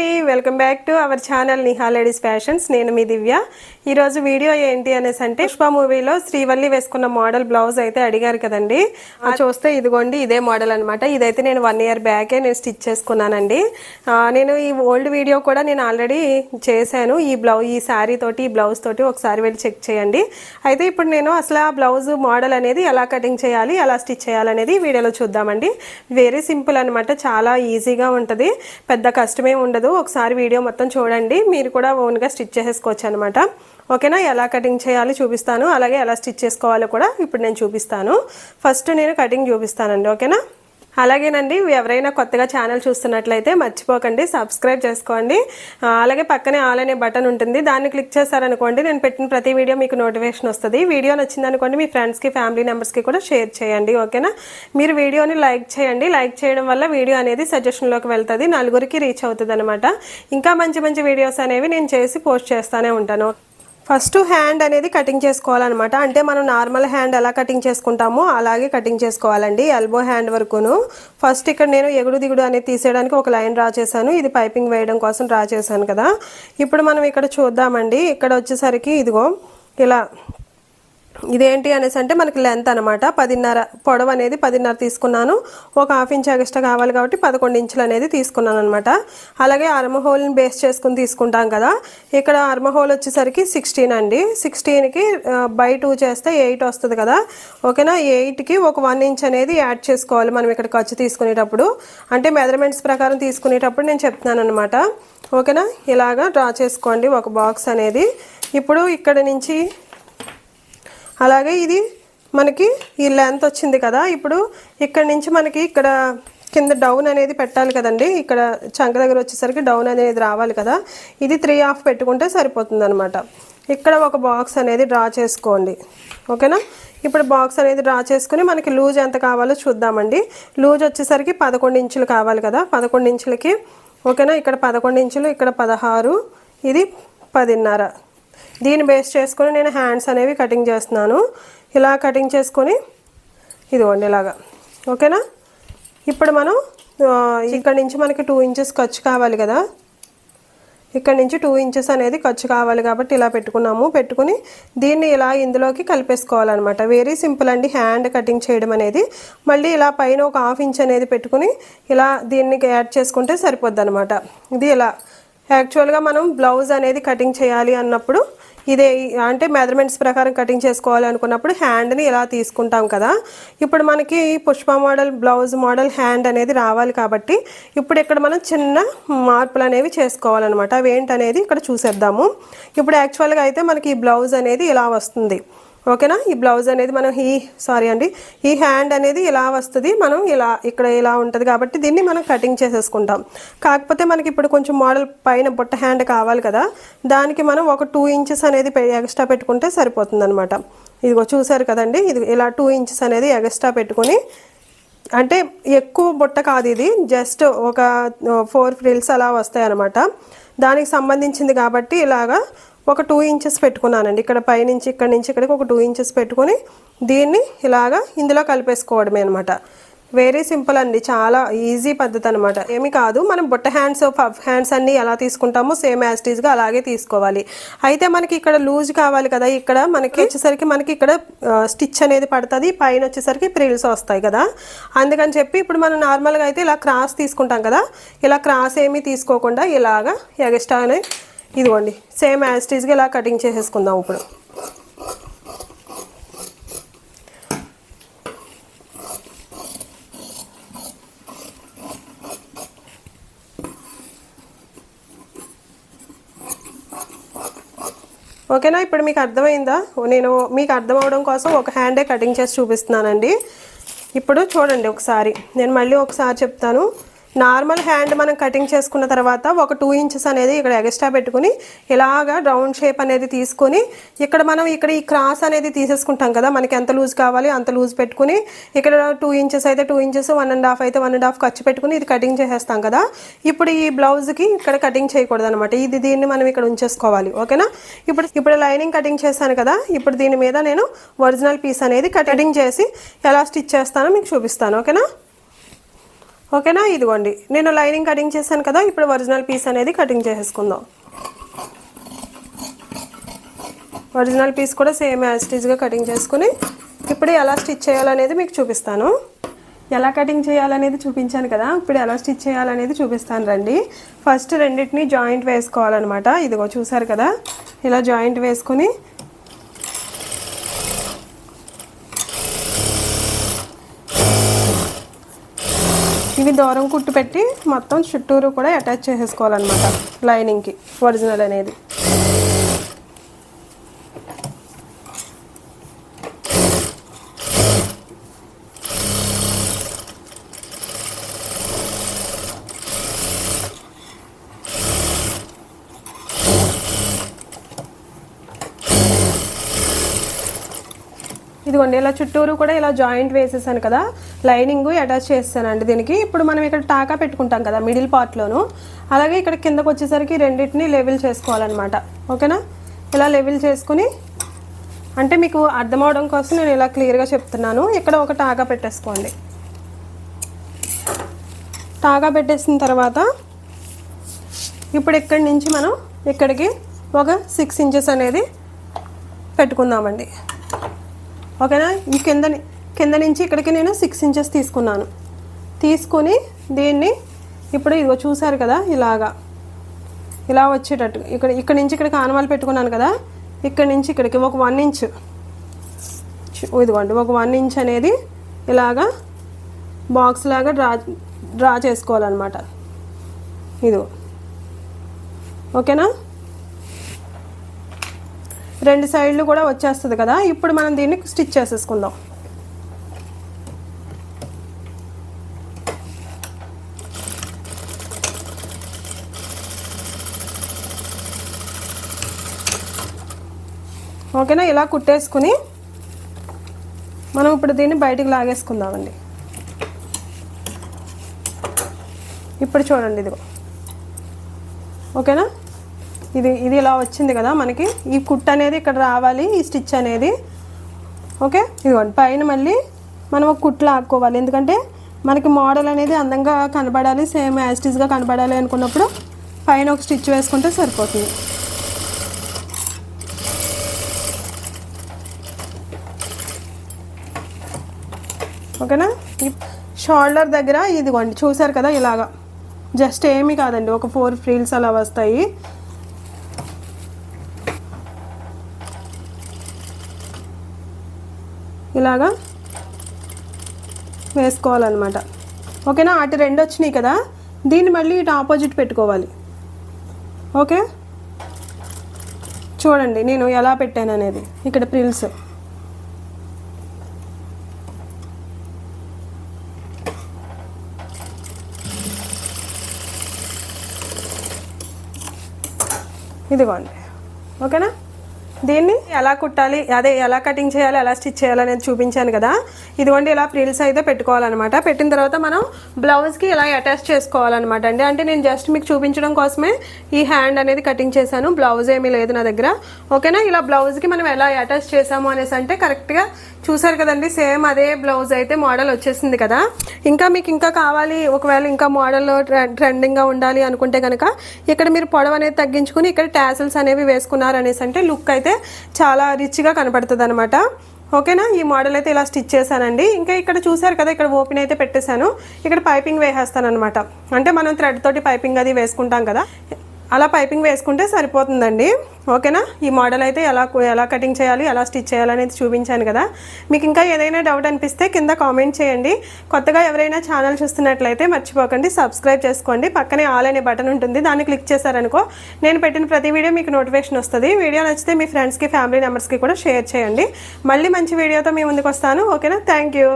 అండి welcome back to our channel Niha ladies fashions. నేను మీ దివ్య. ఈరోజు వీడియో ఏంటి అనేసి అంటే పుష్ప మూవీలో శ్రీవల్లి వేసుకున్న మోడల్ బ్లౌజ్ అయితే అడిగారు కదండి. ఆ చూస్తే ఇదిగోండి ఇదే మోడల్ అనమాట ఇదైతే నేను వన్ ఇయర్ బ్యాకే నేను స్టిచ్ చేసుకున్నానండి. నేను ఈ ఓల్డ్ వీడియో కూడా నేను ఆల్రెడీ చేశాను. ఈ బ్లౌజ్ ఈ శారీ తోటి ఈ బ్లౌజ్ తోటి ఒకసారి వెళ్ళి చెక్ చేయండి. అయితే ఇప్పుడు నేను అసలు ఆ బ్లౌజ్ మోడల్ అనేది ఎలా కటింగ్ చేయాలి ఎలా స్టిచ్ చేయాలనేది ఈ వీడియోలో చూద్దామండి. వెరీ సింపుల్ అనమాట చాలా ఈజీగా ఉంటుంది. పెద్ద కష్టమే ఉండదు. ఒకసారి వీడియో మొత్తం చూడండి. మీరు కూడా ఓన్గా స్టిచ్ చేసేసుకోవచ్చు అనమాట ఓకేనా? ఎలా కటింగ్ చేయాలి చూపిస్తాను. అలాగే ఎలా స్టిచ్ చేసుకోవాలో కూడా ఇప్పుడు నేను చూపిస్తాను. ఫస్ట్ నేను కటింగ్ చూపిస్తానండి. ఓకేనా? అలాగేనండి ఎవరైనా కొత్తగా ఛానల్ చూస్తున్నట్లయితే మర్చిపోకండి సబ్స్క్రైబ్ చేసుకోండి. అలాగే పక్కనే ఆల్ అనే బటన్ ఉంటుంది దాన్ని క్లిక్ చేశారనుకోండి నేను పెట్టిన ప్రతి వీడియో మీకు నోటిఫికేషన్ వస్తుంది. వీడియో నచ్చిందనుకోండి మీ ఫ్రెండ్స్కి ఫ్యామిలీ మెంబర్స్కి కూడా షేర్ చేయండి ఓకేనా? మీరు వీడియోని లైక్ చేయండి లైక్ చేయడం వల్ల వీడియో అనేది సజెషన్లోకి వెళ్తుంది నలుగురికి రీచ్ అవుతుంది అనమాట ఇంకా మంచి మంచి వీడియోస్ అనేవి నేను చేసి పోస్ట్ చేస్తూనే ఉంటాను. ఫస్ట్ హ్యాండ్ అనేది కటింగ్ చేసుకోవాలన్నమాట. అంటే మనం నార్మల్ హ్యాండ్ ఎలా కటింగ్ చేసుకుంటామో అలాగే కటింగ్ చేసుకోవాలండి. ఎల్బో హ్యాండ్ వరకును. ఫస్ట్ ఇక్కడ నేను ఎగుడు దిగుడు అనేది తీసేయడానికి ఒక లైన్ డ్రా చేశాను. ఇది పైపింగ్ వేయడం కోసం డ్రా చేశాను కదా. ఇప్పుడు మనం ఇక్కడ చూద్దామండి. ఇక్కడ వచ్చేసరికి ఇదిగో ఇలా ఇదేంటి అనేసి అంటే మనకి లెంత్ అనమాట పదిన్నర పొడవు అనేది పదిన్నర తీసుకున్నాను. ఒక హాఫ్ ఇంచ్ ఎక్స్ట్రా కావాలి కాబట్టి పదకొండు ఇంచులు అనేది తీసుకున్నాను అనమాట అలాగే అర్మ హోల్ని బేస్ చేసుకుని తీసుకుంటాం కదా. ఇక్కడ అర్మ హోల్ వచ్చేసరికి సిక్స్టీన్ అండి. సిక్స్టీన్కి బై టూ చేస్తే ఎయిట్ వస్తుంది కదా. ఓకేనా? ఎయిట్కి ఒక వన్ ఇంచ్ అనేది యాడ్ చేసుకోవాలి మనం ఇక్కడ ఖర్చు తీసుకునేటప్పుడు. అంటే మెజర్మెంట్స్ ప్రకారం తీసుకునేటప్పుడు నేను చెప్తున్నాను అనమాట ఓకేనా? ఇలాగా డ్రా చేసుకోండి ఒక బాక్స్ అనేది. ఇప్పుడు ఇక్కడ నుంచి అలాగే ఇది మనకి ఈ లెంత్ వచ్చింది కదా. ఇప్పుడు ఇక్కడ నుంచి మనకి ఇక్కడ కింద డౌన్ అనేది పెట్టాలి కదండి. ఇక్కడ చంక దగ్గర వచ్చేసరికి డౌన్ అనేది రావాలి కదా. ఇది త్రీ హాఫ్ పెట్టుకుంటే సరిపోతుంది అనమాట ఇక్కడ ఒక బాక్స్ అనేది డ్రా చేసుకోండి. ఓకేనా? ఇప్పుడు బాక్స్ అనేది డ్రా చేసుకుని మనకి లూజ్ ఎంత కావాలో చూద్దామండి. లూజ్ వచ్చేసరికి పదకొండు ఇంచులు కావాలి కదా. పదకొండు ఇంచులకి ఓకేనా? ఇక్కడ పదకొండు ఇంచులు ఇక్కడ పదహారు ఇది పదిన్నర. దీన్ని బేస్ చేసుకొని నేను హ్యాండ్స్ అనేవి కటింగ్ చేస్తున్నాను. ఇలా కటింగ్ చేసుకొని ఇదిగోండి ఇలాగా. ఓకేనా? ఇప్పుడు మనం ఇక్కడ నుంచి మనకి టూ ఇంచెస్ ఖర్చు కావాలి కదా? ఇక్కడ నుంచి టూ ఇంచెస్ అనేది ఖర్చు కావాలి కాబట్టి ఇలా పెట్టుకున్నాము. పెట్టుకుని దీన్ని ఇలా ఇందులోకి కలిపేసుకోవాలన్నమాట. వెరీ సింపుల్ అండి హ్యాండ్ కటింగ్ చేయడం అనేది. మళ్ళీ ఇలా పైన ఒక హాఫ్ ఇంచ్ అనేది పెట్టుకుని ఇలా దీన్ని యాడ్ చేసుకుంటే సరిపోద్ది అనమాట ఇది ఇలా యాక్చువల్గా మనం బ్లౌజ్ అనేది కటింగ్ చేయాలి అన్నప్పుడు ఇదే అంటే మెజర్మెంట్స్ ప్రకారం కటింగ్ చేసుకోవాలి అనుకున్నప్పుడు హ్యాండ్ని ఇలా తీసుకుంటాం కదా. ఇప్పుడు మనకి Pushpa model blouse model hand అనేది రావాలి కాబట్టి ఇప్పుడు ఇక్కడ మనం చిన్న మార్పులు అనేవి చేసుకోవాలన్నమాట. అవి ఏంటనేది ఇక్కడ చూసేద్దాము. ఇప్పుడు యాక్చువల్గా అయితే మనకి ఈ బ్లౌజ్ అనేది ఇలా వస్తుంది. ఓకేనా? ఈ బ్లౌజ్ అనేది మనం ఈ సారీ అండి ఈ హ్యాండ్ అనేది ఇలా వస్తుంది మనం ఇలా ఇక్కడ ఇలా ఉంటుంది కాబట్టి దీన్ని మనం కటింగ్ చేసేసుకుంటాం. కాకపోతే మనకి ఇప్పుడు కొంచెం మోడల్ పైన బుట్ట హ్యాండ్ కావాలి కదా దానికి మనం ఒక టూ ఇంచెస్ అనేది పె- ఎక్స్ట్రా పెట్టుకుంటే సరిపోతుంది అనమాట ఇదిగో చూసారు కదండి ఇది ఇలా టూ ఇంచెస్ అనేది ఎక్స్ట్రా పెట్టుకొని అంటే ఎక్కువ బుట్ట కాదు ఇది జస్ట్ ఒక ఫోర్ ఫ్రిల్స్ అలా వస్తాయి అనమాట దానికి సంబంధించింది కాబట్టి ఇలాగా ఒక టూ ఇంచెస్ పెట్టుకున్నానండి. ఇక్కడ పైనుంచి ఇక్కడ నుంచి ఇక్కడికి ఒక టూ ఇంచెస్ పెట్టుకుని దీన్ని ఇలాగా ఇందులో కలిపేసుకోవడమే అనమాట వెరీ సింపుల్ అండి. చాలా ఈజీ పద్ధతి అనమాట ఏమి కాదు. మనం బుట్ట హ్యాండ్స్ పఫ్ హ్యాండ్స్ అన్నీ ఎలా తీసుకుంటామో సేమ్ యాస్టీస్గా అలాగే తీసుకోవాలి. అయితే మనకి ఇక్కడ లూజ్ కావాలి కదా. ఇక్కడ మనకి వచ్చేసరికి మనకి ఇక్కడ స్టిచ్ అనేది పడుతుంది. పైన వచ్చేసరికి ప్రిల్స్ వస్తాయి కదా. అందుకని చెప్పి ఇప్పుడు మనం నార్మల్గా అయితే ఇలా క్రాస్ తీసుకుంటాం కదా. ఇలా క్రాస్ ఏమీ తీసుకోకుండా ఇలాగా ఎగస్ట్రానే ఇదిగోండి సేమ్ యాస్టీస్గా ఇలా కటింగ్ చేసేసుకుందాం ఇప్పుడు. ఓకేనా? ఇప్పుడు మీకు అర్థమైందా? నేను మీకు అర్థం అవడం కోసం ఒక హ్యాండే కటింగ్ చేసి చూపిస్తున్నానండి. ఇప్పుడు చూడండి ఒకసారి. నేను మళ్ళీ ఒకసారి చెప్తాను. నార్మల్ హ్యాండ్ మనం కటింగ్ చేసుకున్న తర్వాత ఒక టూ ఇంచెస్ అనేది ఇక్కడ ఎగస్ట్రా పెట్టుకుని ఇలాగా రౌండ్ షేప్ అనేది తీసుకొని ఇక్కడ మనం ఇక్కడ ఈ క్రాస్ అనేది తీసేసుకుంటాం కదా మనకి ఎంత లూజ్ కావాలి అంత లూజ్ పెట్టుకుని ఇక్కడ టూ ఇంచెస్ అయితే two inches one and half అయితే వన్ అండ్ హాఫ్ ఖర్చు పెట్టుకుని ఇది కటింగ్ చేసేస్తాం కదా. ఇప్పుడు ఈ బ్లౌజ్కి ఇక్కడ కటింగ్ చేయకూడదు అనమాట ఇది దీన్ని మనం ఇక్కడ ఉంచేసుకోవాలి. ఓకేనా? ఇప్పుడు ఇప్పుడు లైనింగ్ కటింగ్ చేశాను కదా ఇప్పుడు దీని మీద నేను ఒరిజినల్ పీస్ అనేది కటింగ్ చేసి ఎలా స్టిచ్ చేస్తానో మీకు చూపిస్తాను. ఓకేనా? ఓకేనా? ఇదిగోండి. నేను లైనింగ్ కటింగ్ చేశాను కదా ఇప్పుడు ఒరిజినల్ పీస్ అనేది కటింగ్ చేసేసుకుందాం. ఒరిజినల్ పీస్ కూడా సేమ్ యాస్టీజ్గా కటింగ్ చేసుకుని ఇప్పుడు ఎలా స్టిచ్ చేయాలనేది మీకు చూపిస్తాను. ఎలా కటింగ్ చేయాలనేది చూపించాను కదా ఇప్పుడు ఎలా స్టిచ్ చేయాలనేది చూపిస్తాను రండి. ఫస్ట్ రెండింటిని జాయింట్ వేసుకోవాలన్నమాట. ఇదిగో చూసారు కదా ఇలా జాయింట్ వేసుకుని ఇవి దూరం కుట్టు పెట్టి మొత్తం చుట్టూరు కూడా అటాచ్ చేసేసుకోవాలన్నమాట లైనింగ్కి ఒరిజినల్ అనేది. ఇదిగోండి ఇలా చుట్టూరు కూడా ఇలా జాయింట్ వేసేసాను కదా లైనింగ్ అటాచ్ చేస్తానండి దీనికి. ఇప్పుడు మనం ఇక్కడ టాకా పెట్టుకుంటాం కదా మిడిల్ పార్ట్లోను అలాగే ఇక్కడ కిందకు వచ్చేసరికి రెండింటిని లెవెల్ చేసుకోవాలన్నమాట. ఓకేనా? ఇలా లెవెల్ చేసుకుని అంటే మీకు అర్థం అవడం కోసం నేను ఇలా క్లియర్గా చెప్తున్నాను. ఇక్కడ ఒక టాకా పెట్టేసుకోండి. టాకా పెట్టేసిన తర్వాత ఇప్పుడు ఇక్కడి నుంచి మనం ఇక్కడికి ఒక సిక్స్ ఇంచెస్ అనేది పెట్టుకుందామండి. ఓకేనా? ఈ కింద కింద నుంచి ఇక్కడికి నేను సిక్స్ ఇంచెస్ తీసుకున్నాను. తీసుకొని దీన్ని ఇప్పుడు ఇదిగో చూసారు కదా ఇలాగా. ఇలా వచ్చేటట్టు. ఇక్కడ ఇక్కడ నుంచి ఇక్కడికి ఆనవాలు పెట్టుకున్నాను కదా ఇక్కడ నుంచి ఇక్కడికి ఒక వన్ ఇంచ్ ఇదిగోండి ఒక వన్ ఇంచ్ అనేది ఇలాగా బాక్స్ లాగా డ్రా డ్రా చేసుకోవాలన్నమాట. ఇదిగో. ఓకేనా? రెండు సైడ్లు కూడా వచ్చేస్తుంది కదా. ఇప్పుడు మనం దీన్ని స్టిచ్ చేసేసుకుందాం. ఓకేనా? ఇలా కుట్టేసుకుని మనం ఇప్పుడు దీన్ని బయటికి లాగేసుకుందామండి. ఇప్పుడు చూడండి ఇదిగో. ఓకేనా? ఇది ఇది ఇలా వచ్చింది కదా మనకి. ఈ కుట్ అనేది ఇక్కడ రావాలి ఈ స్టిచ్ అనేది. ఓకే? ఇదిగోండి పైన మళ్ళీ మనం ఒక కుట్లు ఆపుకోవాలి ఎందుకంటే మనకి మోడల్ అనేది అందంగా కనబడాలి సేమ్ యాస్టిజ్గా కనబడాలి అనుకున్నప్పుడు పైన ఒక స్టిచ్ వేసుకుంటే సరిపోతుంది. ఓకేనా? ఈ షోల్డర్ దగ్గర ఇదిగోండి చూసారు కదా ఇలాగా. జస్ట్ ఏమీ కాదండి ఒక ఫోర్ ఫ్రీల్స్ అలా వస్తాయి. ఇలాగా వేసుకోవాలన్నమాట. ఓకేనా? అటు రెండు వచ్చినాయి కదా? దీన్ని మళ్ళీ ఇటు ఆపోజిట్ పెట్టుకోవాలి. ఓకే? చూడండి నేను ఎలా పెట్టాను అనేది. ఇక్కడ ప్రిల్స్. ఇదిగోండి. ఓకేనా? దీన్ని ఎలా కుట్టాలి అదే ఎలా కటింగ్ చేయాలి ఎలా స్టిచ్ చేయాలి అనేది చూపించాను కదా. ఇదిగోండి ఇలా ప్రిల్స్ అయితే పెట్టుకోవాలన్నమాట. పెట్టిన తర్వాత మనం బ్లౌజ్కి ఇలా అటాచ్ చేసుకోవాలన్నమాట అండి. అంటే నేను జస్ట్ మీకు చూపించడం కోసమే ఈ హ్యాండ్ అనేది కటింగ్ చేశాను. బ్లౌజ్ ఏమీ లేదు నా దగ్గర. ఓకేనా ఇలా బ్లౌజ్కి మనం ఎలా అటాచ్ చేసాము అనేసి అంటే కరెక్ట్గా చూసారు కదండి. సేమ్ అదే బ్లౌజ్ అయితే మోడల్ వచ్చేసింది కదా. ఇంకా మీకు ఇంకా కావాలి ఒకవేళ ఇంకా మోడల్లో ట్రెండింగ్గా ఉండాలి అనుకుంటే కనుక ఇక్కడ మీరు పొడవు అనేది తగ్గించుకుని ఇక్కడ టాసిల్స్ అనేవి వేసుకున్నారు అనేసి అంటే లుక్ అయితే చాలా రిచ్గా కనపడుతుంది అనమాట ఓకేనా? ఈ మోడల్ అయితే ఇలా స్టిచ్ చేశానండి. ఇంకా ఇక్కడ చూసారు కదా ఇక్కడ ఓపెన్ అయితే పెట్టేశాను. ఇక్కడ పైపింగ్ వేసేస్తాను అనమాట అంటే మనం థ్రెడ్ తోటి పైపింగ్ అది వేసుకుంటాం కదా. అలా పైపింగ్ వేసుకుంటే సరిపోతుందండి. ఓకేనా? ఈ మోడల్ అయితే ఎలా ఎలా కటింగ్ చేయాలి ఎలా స్టిచ్ చేయాలి అనేది చూపించాను కదా. మీకు ఇంకా ఏదైనా డౌట్ అనిపిస్తే కింద కామెంట్ చేయండి. కొత్తగా ఎవరైనా ఛానల్ చూస్తున్నట్లయితే మర్చిపోకండి. సబ్స్క్రైబ్ చేసుకోండి. పక్కనే ఆల్ అనే బటన్ ఉంటుంది. దాన్ని క్లిక్ చేశారనుకో నేను పెట్టిన ప్రతి వీడియో మీకు నోటిఫికేషన్ వస్తుంది. వీడియో నచ్చితే మీ ఫ్రెండ్స్కి ఫ్యామిలీ మెంబర్స్కి కూడా షేర్ చేయండి. మళ్ళీ మంచి వీడియోతో మీ ముందుకు వస్తాను ఓకేనా? Thank you.